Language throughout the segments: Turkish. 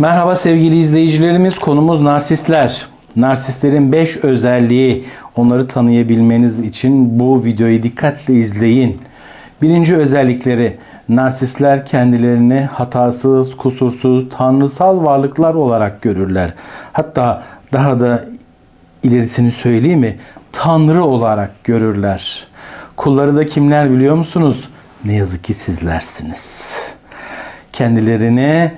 Merhaba sevgili izleyicilerimiz. Konumuz narsistler. Narsistlerin 5 özelliği. Onları tanıyabilmeniz için bu videoyu dikkatle izleyin. Birinci özellikleri narsistler kendilerini hatasız, kusursuz, tanrısal varlıklar olarak görürler. Hatta daha da ilerisini söyleyeyim mi? Tanrı olarak görürler. Kulları da kimler biliyor musunuz? Ne yazık ki sizlersiniz. Kendilerini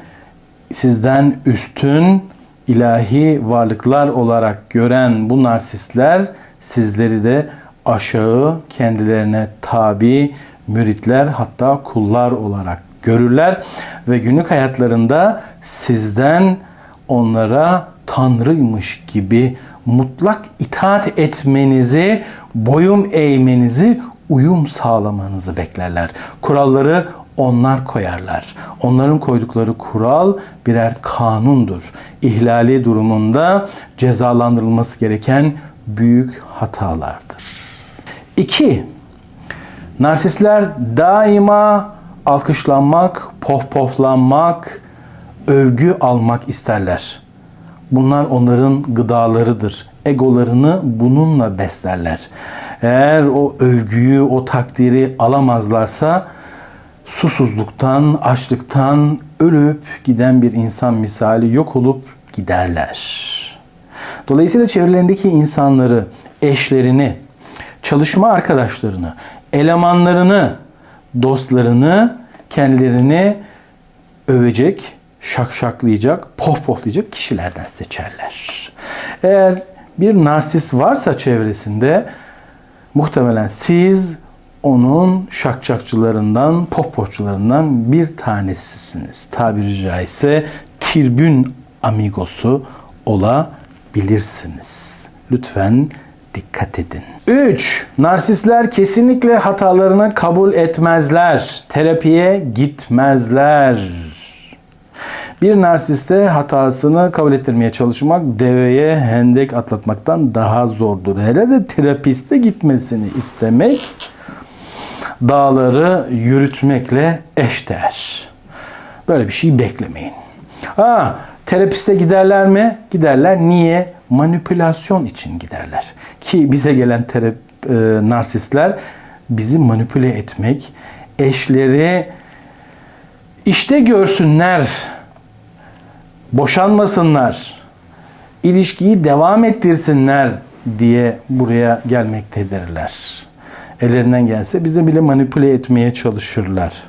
sizden üstün ilahi varlıklar olarak gören bu narsistler sizleri de aşağı kendilerine tabi müritler hatta kullar olarak görürler ve günlük hayatlarında sizden onlara tanrıymış gibi mutlak itaat etmenizi, boyun eğmenizi, uyum sağlamanızı beklerler. Kuralları onlar koyarlar. Onların koydukları kural birer kanundur. İhlali durumunda cezalandırılması gereken büyük hatalardır. 2. Narsistler daima alkışlanmak, pohpohlanmak, övgü almak isterler. Bunlar onların gıdalarıdır. Egolarını bununla beslerler. Eğer o övgüyü, o takdiri alamazlarsa susuzluktan, açlıktan ölüp giden bir insan misali yok olup giderler. Dolayısıyla çevrelerindeki insanları, eşlerini, çalışma arkadaşlarını, elemanlarını, dostlarını, kendilerini övecek, şakşaklayacak, pohpohlayacak kişilerden seçerler. Eğer bir narsist varsa çevresinde muhtemelen siz onun şakşakçılarından, pohpohçularından bir tanesisiniz. Tabiri caizse tribün amigosu olabilirsiniz. Lütfen dikkat edin. 3. Narsistler kesinlikle hatalarını kabul etmezler. Terapiye gitmezler. Bir narsiste hatasını kabul ettirmeye çalışmak deveye hendek atlatmaktan daha zordur. Hele de terapiste gitmesini istemek dağları yürütmekle eşdeğer. Böyle bir şey beklemeyin. Ha, terapiste giderler mi? Giderler. Niye? Manipülasyon için giderler. Ki bize gelen terap, e, narsistler bizi manipüle etmek, eşleri işte görsünler, boşanmasınlar, ilişkiyi devam ettirsinler diye buraya gelmektedirler. Ellerinden gelse bizi bile manipüle etmeye çalışırlar.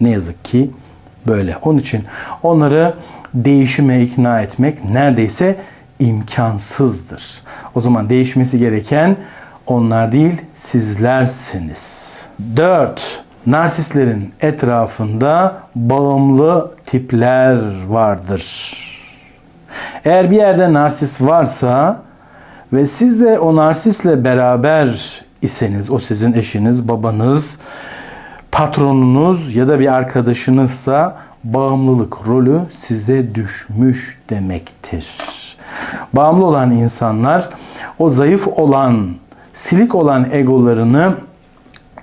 Ne yazık ki böyle. Onun için onları değişime ikna etmek neredeyse imkansızdır. O zaman değişmesi gereken onlar değil sizlersiniz. 4. Narsistlerin etrafında bağımlı tipler vardır. Eğer bir yerde narsist varsa ve siz de o narsistle beraber iseniz, o sizin eşiniz, babanız, patronunuz ya da bir arkadaşınızsa bağımlılık rolü size düşmüş demektir. Bağımlı olan insanlar o zayıf olan, silik olan egolarını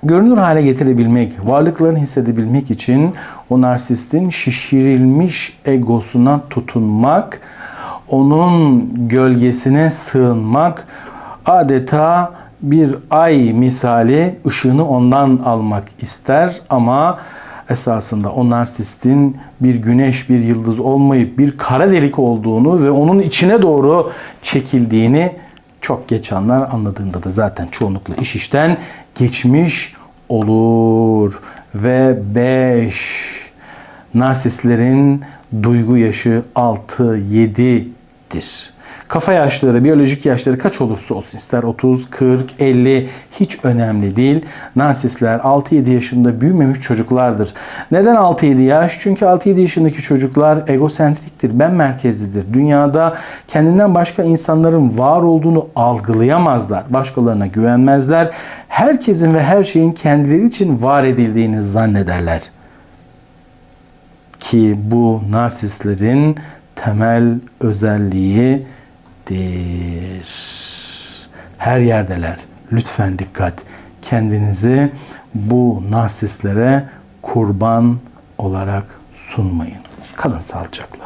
görünür hale getirebilmek, varlıklarını hissedebilmek için o narsistin şişirilmiş egosuna tutunmak, onun gölgesine sığınmak, adeta bir ay misali ışığını ondan almak ister ama esasında o narsistin bir güneş, bir yıldız olmayıp bir kara delik olduğunu ve onun içine doğru çekildiğini çok geç anlar. Anladığında da zaten çoğunlukla iş işten geçmiş olur. Ve 5 narsistlerin duygu yaşı 6-7'dir. Kafa yaşları, biyolojik yaşları kaç olursa olsun ister 30, 40, 50 hiç önemli değil. Narsistler 6-7 yaşında büyümemiş çocuklardır. Neden 6-7 yaş? Çünkü 6-7 yaşındaki çocuklar egosentriktir, ben merkezlidir. Dünyada kendinden başka insanların var olduğunu algılayamazlar. Başkalarına güvenmezler. Herkesin ve her şeyin kendileri için var edildiğini zannederler. Ki bu narsistlerin temel özelliği demektir. Her yerdeler. Lütfen dikkat. Kendinizi bu narsistlere kurban olarak sunmayın. Kalın sağlıcakla.